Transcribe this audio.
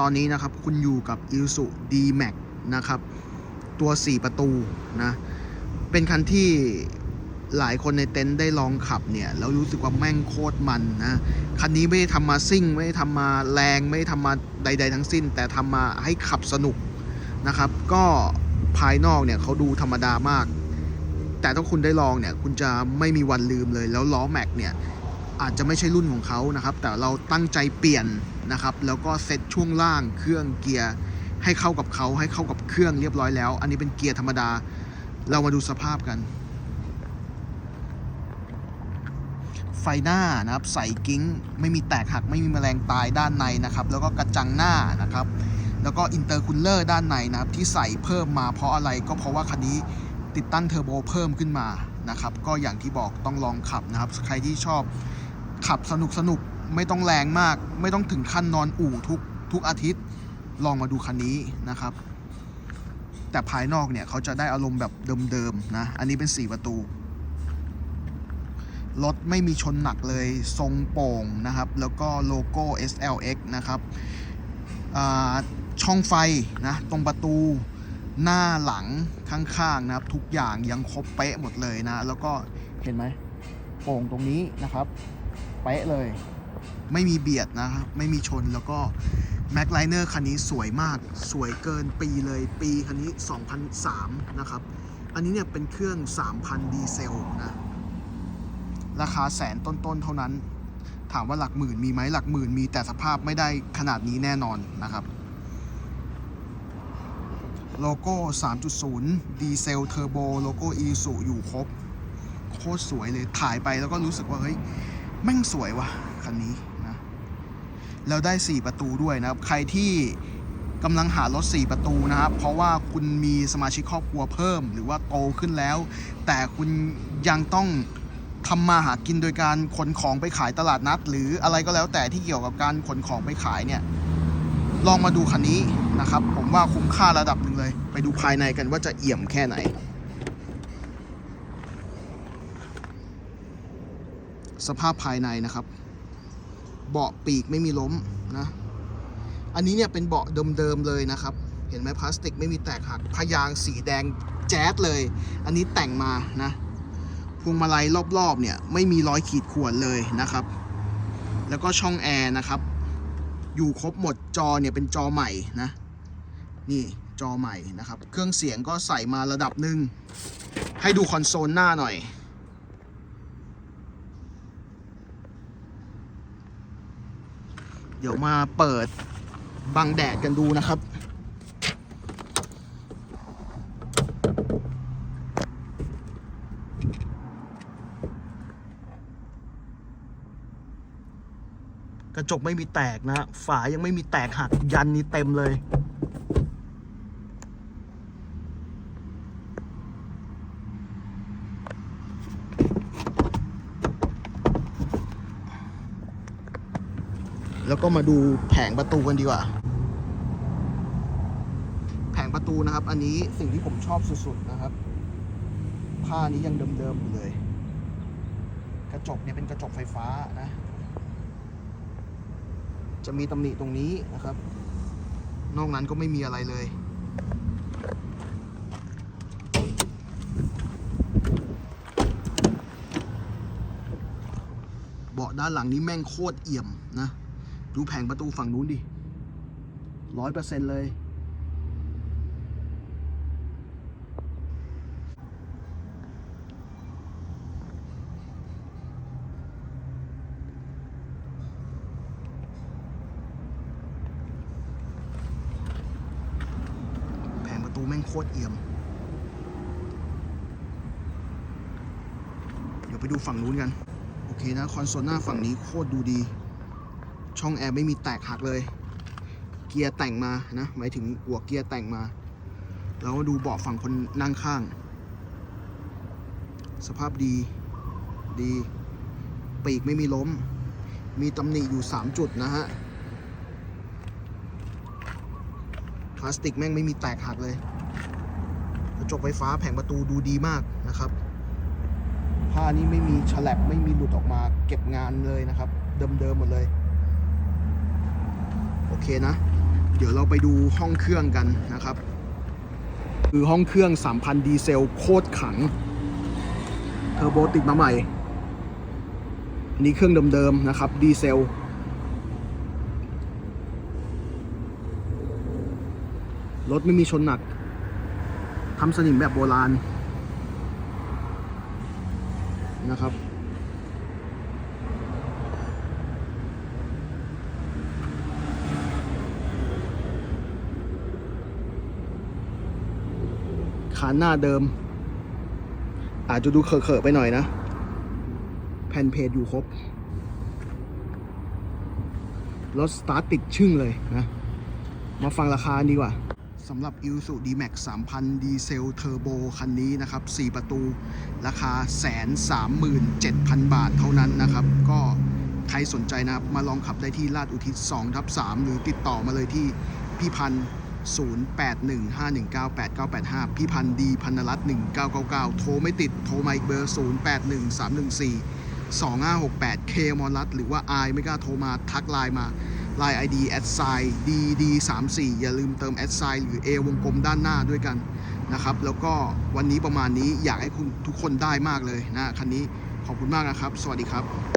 ตอนนี้นะครับคุณอยู่กับ i l s u D-Max นะครับตัว 4 ประตูนะเป็นคันที่หลายคนในเต็นท์ได้ลองขับเนี่ยแล้วรู้สึกว่าแม่งโคตรมันนะคันนี้ไม่ได้ทำมาซิ่ง ไม่ได้ทำมาแรงไม่ได้ทำมาใด ๆ ทั้งสิ้น แต่ทำมาให้ขับสนุกนะครับ ก็ภายนอกเนี่ยเขาดูธรรมดามาก แต่ถ้าคุณได้ลองเนี่ยคุณจะไม่มีวันลืมเลย แล้วล้อแม็กเนี่ย อาจจะไม่ใช่รุ่นของเขานะครับ แต่เราตั้งใจเปลี่ยนนะครับ แล้วก็เซ็ตช่วงล่างเครื่องเกียร์ให้เข้ากับเขาให้เข้ากับเครื่องเรียบร้อยแล้ว อันนี้เป็นเกียร์ธรรมดา เรามาดูสภาพกัน ไฟหน้านะครับ ใส่กิ้ง ไม่มีแตกหัก ไม่มีแมลงตายด้านในนะครับ แล้วก็กระจังหน้านะครับ แล้วก็อินเตอร์คูลเลอร์ด้านในนะครับ ที่ใส่เพิ่มมาเพราะอะไรก็เพราะว่าคันนี้ติดตั้งเทอร์โบเพิ่มขึ้นมานะครับ ก็อย่างที่บอกต้องลองขับนะครับ ใครที่ชอบ ขับสนุกสนุกไม่ต้องแรงมาก ไม่ต้องถึงขั้นนอนอู่ทุกทุกอาทิตย์ ลองมาดูคันนี้นะครับ แต่ภายนอกเนี่ยเขาจะได้อารมณ์แบบเดิมๆนะ อันนี้เป็น 4 ประตู รถไม่มีชนหนักเลยทรงโป่งนะครับ แล้วก็โลโก้ SLX นะครับช่องไฟนะตรงประตูหน้าหลังข้างๆนะครับ ทุกอย่างยังครบเป๊ะหมดเลยนะ แล้วก็เห็นไหมโป่งตรงนี้นะครับ เป๊ะเลย ไม่มีเบียดนะครับ ไม่มีชนแล้วก็แม็กไลเนอร์คันนี้สวยมาก สวยเกินปีเลย ปีคันนี้ 2003 นะครับ อันนี้เนี่ยเป็นเครื่อง 3,000 ดีเซลนะ ราคาแสนต้นๆ เท่านั้น ถามว่าหลักหมื่นมีไหมหลักหมื่นมีแต่สภาพไม่ได้ขนาดนี้แน่นอนนะครับ โลโก้ 3.0 ดีเซลเทอร์โบ โลโก้อีสุอยู่ครบ โคตรสวยเลย ถ่ายไปแล้วก็รู้สึกว่า เฮ้ย แม่งสวยว่ะคันนี้นะแล้วได้ 4 ประตูด้วยนะครับ ใครที่กำลังหารถ 4 ประตูนะครับ เพราะว่าคุณมีสมาชิกครอบครัวเพิ่ม หรือว่าโตขึ้นแล้ว แต่คุณยังต้องทำมาหากินโดยการขนของไปขายตลาดนัด หรืออะไรก็แล้วแต่ที่เกี่ยวกับการขนของไปขายเนี่ย ลองมาดูคันนี้นะครับ ผมว่าคุ้มค่าระดับหนึ่งเลย ไปดูภายในกันว่าจะเอี่ยมแค่ไหน สภาพภายในนะครับ เบาะปีกไม่มีล้มนะ อันนี้เนี่ยเป็นเบาะเดิมๆเลยนะครับ เห็นไหมพลาสติกไม่มีแตกหักพยางสีแดงแจ๊ดเลย อันนี้แต่งมานะพวงมาลัยรอบๆเนี่ยไม่มีรอยขีดข่วนเลยนะครับ แล้วก็ช่องแอร์นะครับ อยู่ครบหมดจอเนี่ยเป็นจอใหม่นะ นี่จอใหม่นะครับ เครื่องเสียงก็ใส่มาระดับหนึ่งให้ดูคอนโซลหน้าหน่อย เดี๋ยวมาเปิดบังแดดกันดูนะครับ กระจกไม่มีแตกนะ ฝายังไม่มีแตกหักยันนี้เต็มเลย แล้วก็มาดูแผงประตูกันดีกว่า แผงประตูนะครับ อันนี้สิ่งที่ผมชอบสุดๆนะครับ ผ้านี้ยังเดิมๆอยู่เลย กระจกเนี่ยเป็นกระจกไฟฟ้านะ จะมีตำหนิตรงนี้นะครับ นอกนั้นก็ไม่มีอะไรเลยเบาะด้านหลังนี้แม่งโคตรเอี่ยมนะ ดูแผงประตูฝั่งนู้นดิร้อยเปอร์เซ็นต์เลย แผงประตูแม่งโคตรเอี่ยม เดี๋ยวไปดูฝั่งนู้นกัน โอเคนะ คอนโซลหน้าฝั่งนี้โคตรดูดี ช่องแอร์ไม่มีแตกหักเลย เกียร์แต่งมานะหมายถึงหัวเกียร์แต่งมาแล้วดูเบาะฝั่งคนนั่งข้าง สภาพดีดี ปีกไม่มีล้ม มีตำหนิอยู่ 3 จุดนะฮะพลาสติกแม่งไม่มีแตกหักเลยกระจกไฟฟ้าแผงประตูดูดีมากนะครับผ้านี้ไม่มีฉลับไม่มีหลุดออกมาเก็บงานเลยนะครับ เดิมๆหมดเลย เคนะ เดี๋ยวเราไปดูห้องเครื่องกันนะครับ คือห้องเครื่อง 3,000 ดีเซลโคตรขัง เทอร์โบติดมาใหม่อันนี้เครื่องเดิมๆนะครับ ดีเซลรถไม่มีชนหนักทำสนิมแบบโบราณนะครับ คานหน้าเดิม อาจจะดูเขอะๆไปหน่อยนะ แผ่นเพจอยู่ครบ รถสตาร์ทติดชึ่งเลยนะ มาฟังราคาดีกว่าสำหรับ i l s u D-Max 3,000 ดีเซลเทอร์โบคันนี้นะครับ 4 ประตู ราคา 137,000 บาทเท่านั้นนะครับ ก็ใครสนใจนะครับ มาลองขับได้ที่ลาดอุทิศ2ทับ3หรือติดต่อมาเลยที่พี่พันธ์ 0815198985 พี่พันธ์ดีพันนรัตน์1999 โทรไม่ติด โทรมาอีกเบอร์ 081314 2568 เคมอรัตหรือว่า i ไม่กล้าโทรมาทักไลน์มาไลน์ ID แอดไซ dd 3 4อย่าลืมเติมแอดไซหรือ A วงกลมด้านหน้าด้วยกันนะครับ แล้วก็วันนี้ประมาณนี้อยากให้คุณทุกคนได้มากเลยนะคันนี้ขอบคุณมากนะครับ สวัสดีครับ